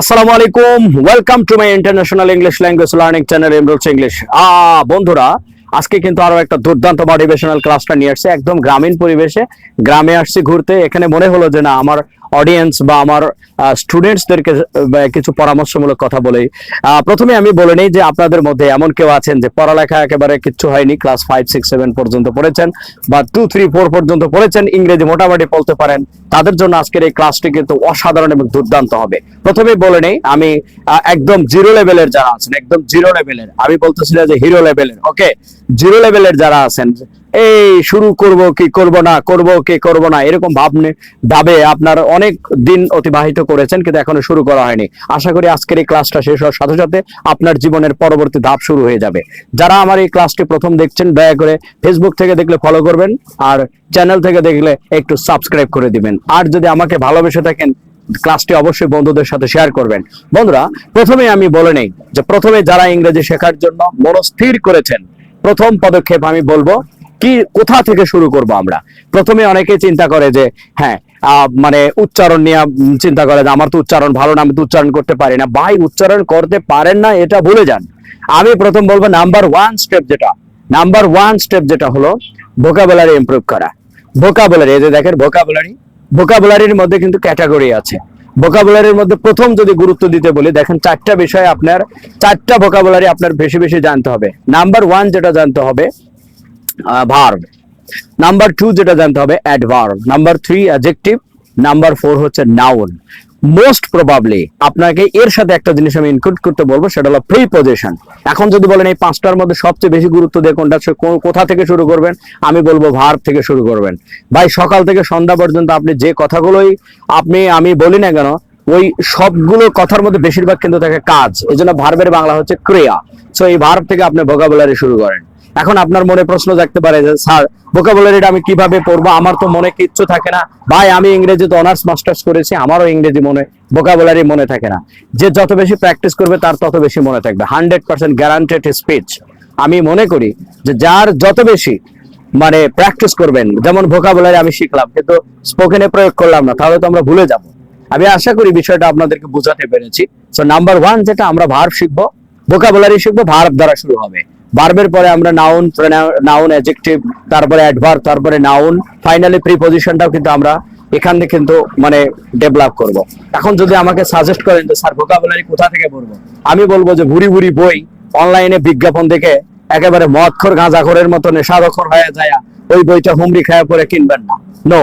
আসসালামু আলাইকুম। Welcome to my international English language learning channel Emrul's English বন্ধুরা, আজকে কিন্তু আরও একটা দুর্দান্ত মোটিভেশনাল ক্লাসটা নিয়ে আসছে, একদম গ্রামীণ পরিবেশে। গ্রামে আসছি ঘুরতে, এখানে মনে হলো যে না, আমার অডিয়েন্স বা আমার স্টুডেন্টসদেরকে কিছু পরামর্শমূলক কথা আহ, প্রথমে আমি বলে নেই যে আপনাদের মধ্যে এমন কেউ আছেন যে পড়ালেখা একেবারে কিচ্ছু হয়নি ক্লাস ফাইভ সিক্স সেভেন পর্যন্ত পড়েছেন বা টু থ্রি ফোর পর্যন্ত পড়েছেন ইংরেজি মোটামুটি বলতে পারেন। তাদের জন্য আজকের এই ক্লাসটি কিন্তু অসাধারণ এবং দুর্দান্ত হবে। প্রথমে বলে নেই আমি একদম জিরো লেভেলের যারা আছেন একদম জিরো লেভেলের আমি বলতেছিলাম যে হিরো লেভেলের ওকে জিরো লেভেলের যারা আছেন এই শুরু করব কি করব না, করব কি করব না, এরকম ভাবনে ভাবে আপনার অনেক দিন অতিবাহিত করেছেন, কিন্তু এখনও শুরু করা হয়নি। আশা করি আজকের এই ক্লাসটা শেষ হওয়ার সাথে সাথে আপনার জীবনের পরবর্তী ধাপ শুরু হয়ে যাবে। যারা আমার এই ক্লাসটি প্রথম দেখছেন, দয়া করে ফেসবুক থেকে দেখলে ফলো করবেন, আর চ্যানেল থেকে দেখলে একটু সাবস্ক্রাইব করে দিবেন। আর যদি আমাকে ভালোবেসে থাকেন, ক্লাসটি অবশ্যই বন্ধুদের সাথে শেয়ার করবেন। বন্ধুরা, প্রথমে আমি বলে নেই যে প্রথমে যারা ইংরেজি শেখার জন্য মনস্থির করেছেন, প্রথম পদক্ষেপ আমি বলব কি, কোথা থেকে শুরু করব আমরা? প্রথমে অনেকে চিন্তা করে যে হ্যাঁ মানে উচ্চারণ নিয়ে চিন্তা করে যে, আমার তো উচ্চারণ ভালো না, আমি তো উচ্চারণ করতে পারি না। ভাই, উচ্চারণ করতে পারেন না, এটা ভুলে যান। আমি প্রথম বলব নাম্বার ওয়ান স্টেপ যেটা নাম্বার ওয়ান স্টেপ যেটা হলো ভোকাবুলারি ইমপ্রুভ করা। ভোকাবুলারি এই যে দেখেন ভোকাবুলারি ভোকাবুলারির মধ্যে কিন্তু ক্যাটাগরি আছে। ভোকাবুলারির মধ্যে প্রথম যদি গুরুত্ব দিতে বলি, দেখেন চারটা বিষয় আপনার, চারটা ভোকাবুলারি আপনার বেশি বেশি জানতে হবে। নাম্বার ওয়ান যেটা জানতে হবে ভার্ব নাম্বার টু যেটা জানতে হবে adverb number three adjective number four হচ্ছে নাউন মোস্ট প্রবাবলি আপনাকে এর সাথে একটা জিনিস আমি ইনক্লুড করতে বলব, সেটা হলো প্রি পজিশন এখন যদি বলেন এই পাঁচটার মধ্যে সবচেয়ে বেশি গুরুত্ব দিয়ে কোনটা কোথা থেকে শুরু করবেন, আমি বলব ভার্ব থেকে শুরু করবেন। ভাই, সকাল থেকে সন্ধ্যা পর্যন্ত আপনি যে কথাগুলোই, আপনি, আমি বলি না কেন, ওই সবগুলো কথার মধ্যে বেশিরভাগ কিন্তু থাকে কাজ। এই জন্য ভার্বের বাংলা হচ্ছে ক্রিয়া। সো এই ভার্ব থেকে আপনি ভোকাবুলারি শুরু করেন। এখন আপনার মনে প্রশ্ন জাগতে পারে যে, স্যার ভোকাবুলারিটা আমি কীভাবে পড়ব? আমার তো মনে কিচ্ছু থাকে না। ভাই, আমি ইংরেজিতে অনার্স মাস্টার্স করেছি, আমারও ইংরেজি মনে ভোকাবুলারি মনে থাকে না। যে যত বেশি প্র্যাকটিস করবে, তার তত বেশি মনে থাকবে। হান্ড্রেড পার্সেন্ট গ্যারান্টেড স্পিচ আমি মনে করি যে, যার যত বেশি মানে প্র্যাকটিস করবেন, যেমন ভোকাবুলারি আমি শিখলাম, কিন্তু স্পোকেনে প্রয়োগ করলাম না, তাহলে তো আমরা ভুলে যাব। আমি আশা করি বিষয়টা আপনাদেরকে বোঝাতে পেরেছি। সো নাম্বার ওয়ান যেটা আমরা ভার্ব শিখব ভোকাবুলারি শিখব ভার্ব দ্বারা শুরু হবে। ভার্বের পরে আমরা নাউন নাউন অ্যাডজেক্টিভ তারপরে অ্যাডভার্ব তারপরে নাউন ফাইনালি প্রিপোজিশনটাও কিন্তু আমরা এখান থেকে কিন্তু মানে ডেভেলপ করব। এখন যদি আমাকে সাজেস্ট করেন যে, স্যার ভোকাবুলারি কোথা থেকে পড়ব? আমি বলব যে, ভুরি ভুরি বই অনলাইনে বিজ্ঞাপন দেখে একেবারে মদখোর, গাঁজাখোরের মতো নেশাদখর হয়ে যায় ওই বইটা হুমড়ি খায়া পরে কিনবেন না। নো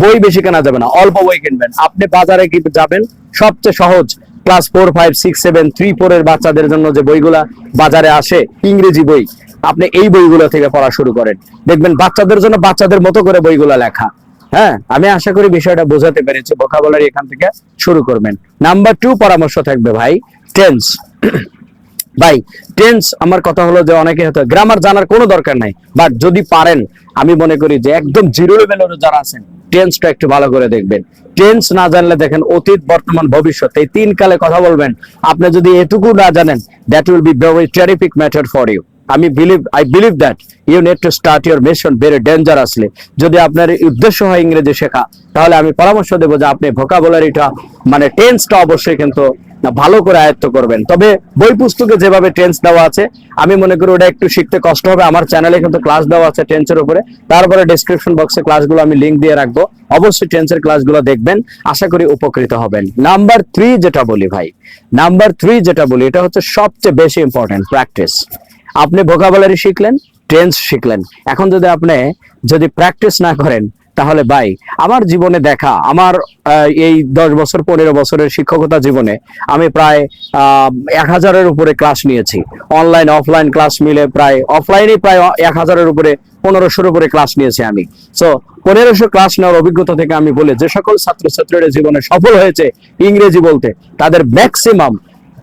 বই বেশি কেনা যাবে না, অল্প বই কিনবেন। আপনি বাজারে যাবেন? সবচেয়ে সহজ class four five six seven three four এর বাচ্চাদের জন্য যে বইগুলা বাজারে আসে, ইংরেজি বই, আপনি এই বইগুলো থেকে পড়া শুরু করেন। দেখবেন বাচ্চাদের জন্য বাচ্চাদের মতো করে বইগুলো লেখা। হ্যাঁ আমি আশা করি বিষয়টা বোঝাতে পেরেছি ভোকাবুলারি এখান থেকে শুরু করবেন। নাম্বার টু পরামর্শ থাকবে ভাই টেন্স ভাই টেন্স আমার কথা হলো যে অনেকে হয়তো গ্রামার জানার কোনো দরকার নাই বাট যদি পারেন, আমি মনে করি যে একদম জিরো লেভেলের যারা আছেন টেন্সটা একটু ভালো করে দেখবেন। টেন্স না জানলে দেখেন অতীত, বর্তমান, ভবিষ্যৎ। এই তিন কালে কথা বলবেন। আপনি যদি এটুকু না জানেন that will be very terrific matter for you আমি believe I believe that you need to start your mission very dangerously যদি আপনার উদ্দেশ্য হয় ইংরেজি শেখা, তাহলে আমি পরামর্শ দেবো যে আপনি ভোকাবুলারিটা মানে টেন্সটা অবশ্যই কিন্তু ভালো করে আয়ত্ত করবেন। তবে বই পুস্তকে যেভাবে টেন্স দেওয়া আছে, আমি মনে করি ওটা একটু শিখতে কষ্ট হবে। আমার চ্যানেলে কিন্তু ক্লাস দেওয়া আছে টেন্সের উপরে। তারপরে ডেসক্রিপশন বক্সে ক্লাসগুলো আমি লিংক দিয়ে রাখব। অবশ্যই টেন্সের ক্লাসগুলো দেখবেন। আশা করি উপকৃত হবেন। নাম্বার থ্রি যেটা বলি ভাই নাম্বার থ্রি যেটা বলি, এটা হচ্ছে সবচেয়ে বেশি ইম্পর্টেন্ট প্র্যাকটিস আপনি ভোকাবুলারি শিখলেন টেন্স শিখলেন। এখন যদি আপনি যদি প্র্যাকটিস না করেন তাহলে ভাই, আমার জীবনে দেখা, আমার এই দশ বছর, পনেরো বছরের শিক্ষকতা জীবনে আমি প্রায় এক হাজারের উপরে ক্লাস নিয়েছি। অনলাইন অফলাইন ক্লাস মিলে প্রায় অফলাইনে প্রায় এক হাজারের উপরে, পনেরোশোর উপরে ক্লাস নিয়েছি আমি। সো পনেরোশো ক্লাস নেওয়ার অভিজ্ঞতা থেকে আমি বলি, যে সকল ছাত্রছাত্রীরা জীবনে সফল হয়েছে ইংরেজি বলতে, তাদের ম্যাক্সিমাম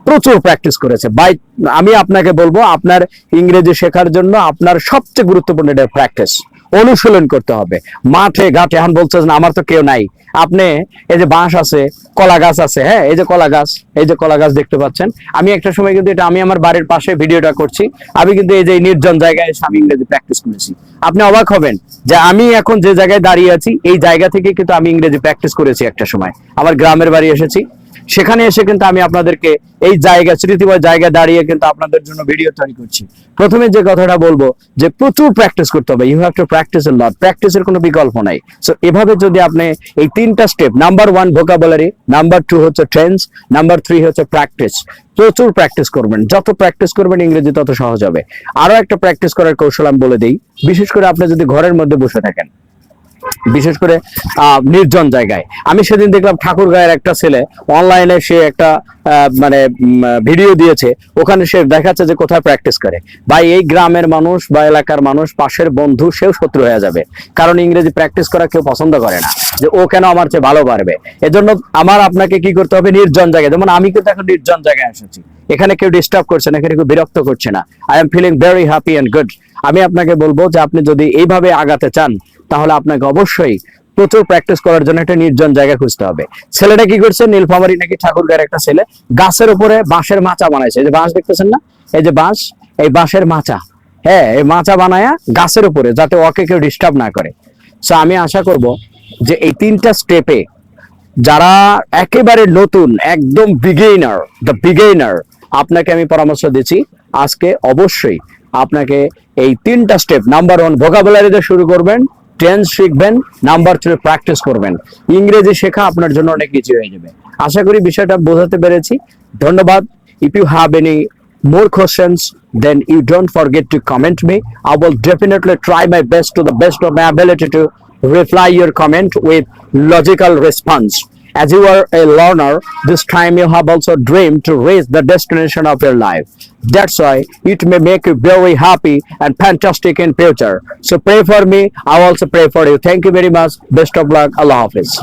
প্রচুর প্র্যাকটিস করেছে। বাই আমি আপনাকে বলব, আপনার ইংরেজি শেখার জন্য আপনার সবচেয়ে গুরুত্বপূর্ণ এটা প্র্যাকটিস অনুশীলন করতে হবে। মাঠে, ঘাটে, এখন বলছে না, আমার তো কেউ নাই। আপনি এই যে বাঁশ আছে, কলা গাছ আছে হ্যাঁ এই যে কলা গাছ, এই যে কলা গাছ দেখতে পাচ্ছেন। আমি একটা সময় কিন্তু এটা, আমি আমার বাড়ির পাশে ভিডিওটা করছি। আমি কিন্তু এই যে নির্জন জায়গায় আমি ইংরেজি প্র্যাকটিস করেছি। আপনি অবাক হবেন যে আমি এখন যে জায়গায় দাঁড়িয়ে আছি, এই জায়গা থেকে কিন্তু আমি ইংরেজি প্র্যাকটিস করেছি একটা সময়। আমার গ্রামের বাড়ি এসেছি সেখানে এসে কিন্তু আমি আপনাদেরকে এই জায়গা স্মৃতিময় জায়গায় দাঁড়িয়ে কিন্তু আপনাদের জন্য ভিডিও তৈরি করছি। প্রথমে যে কথাটা বলব, যে প্রচুর প্র্যাকটিস করতে হবে। You have to practice a lot প্র্যাকটিসের কোনো বিকল্প নাই। সো এভাবে যদি আপনি এই তিনটা step number one vocabulary number two হচ্ছে ট্রেন্স নাম্বার থ্রি হচ্ছে প্র্যাকটিস প্রচুর প্র্যাকটিস করবেন। যত প্র্যাকটিস করবেন ইংরেজি তত সহজ হবে। আরও একটা প্র্যাকটিস করার কৌশল আমি বলে দিই। বিশেষ করে আপনি যদি ঘরের মধ্যে বসে থাকেন বিশেষ করে নির্জন জায়গায়। আমি সেদিন দেখলাম ঠাকুর গায়ের একটা ছেলে অনলাইনে সে একটা মানে ভিডিও দিয়েছে। ওখানে সে দেখাচ্ছে যে কোথায় প্র্যাকটিস করে। ভাই, এই গ্রামের মানুষ বা এলাকার মানুষ, পাশের বন্ধু, সেও শত্রু হয়ে যাবে। কারণ ইংরেজি প্র্যাকটিস করা কেউ পছন্দ করে না। যে ও কেন আমার চেয়ে ভালো পারবে? এজন্য আমার আপনাকে কি করতে হবে? নির্জন জায়গায়। যেমন আমি কিন্তু এখন নির্জন জায়গায় এসেছি। এখানে কেউ ডিস্টার্ব করছে না, এখানে কেউ বিরক্ত করছে না। I am feeling very happy and good আমি আপনাকে বলব যে, আপনি যদি এইভাবে আগাতে চান তাহলে আপনাকে অবশ্যই প্রচুর প্র্যাকটিস করার জন্য একটা নির্জন জায়গা খুঁজতে হবে। ছেলেটা কি করছে? নীলফামারি নাকি ঠাকুর গায়ের একটা ছেলে? গাছের উপরে বাঁশের মাচা বানাইছে। এই যে বাঁশ দেখতেছেন না? এই যে বাঁশ, এই বাঁশের মাচা। হ্যাঁ এই মাচা বানায়া গাছের উপরে যাতে ওকে কেউ ডিস্টার্ব না করে। সো আমি আশা করব যে এই তিনটা স্টেপে যারা একেবারে নতুন, একদম বিগেইনার দ্য বিগেইনার আপনাকে আমি পরামর্শ দিচ্ছি, আজকে অবশ্যই আপনাকে এই তিনটা স্টেপ নাম্বার ওয়ান ভোকাবুলারিতে শুরু করবেন। ট্রেন্স শিখবেন নাম্বার থ্রি প্র্যাকটিস করবেন। ইংরেজি শেখা আপনার জন্য অনেক কিছু হয়ে যাবে। আশা করি বিষয়টা বোঝাতে পেরেছি। ধন্যবাদ। If you have any more questions then you don't forget to comment me I will definitely try my best to the best of my ability to reply your comment with logical response as you are a learner this time you have also dreamed to reach the destination of your life. That's why it may make you very happy and fantastic in future. So pray for me. I also pray for you. Thank you very much. Best of luck. Allah hafiz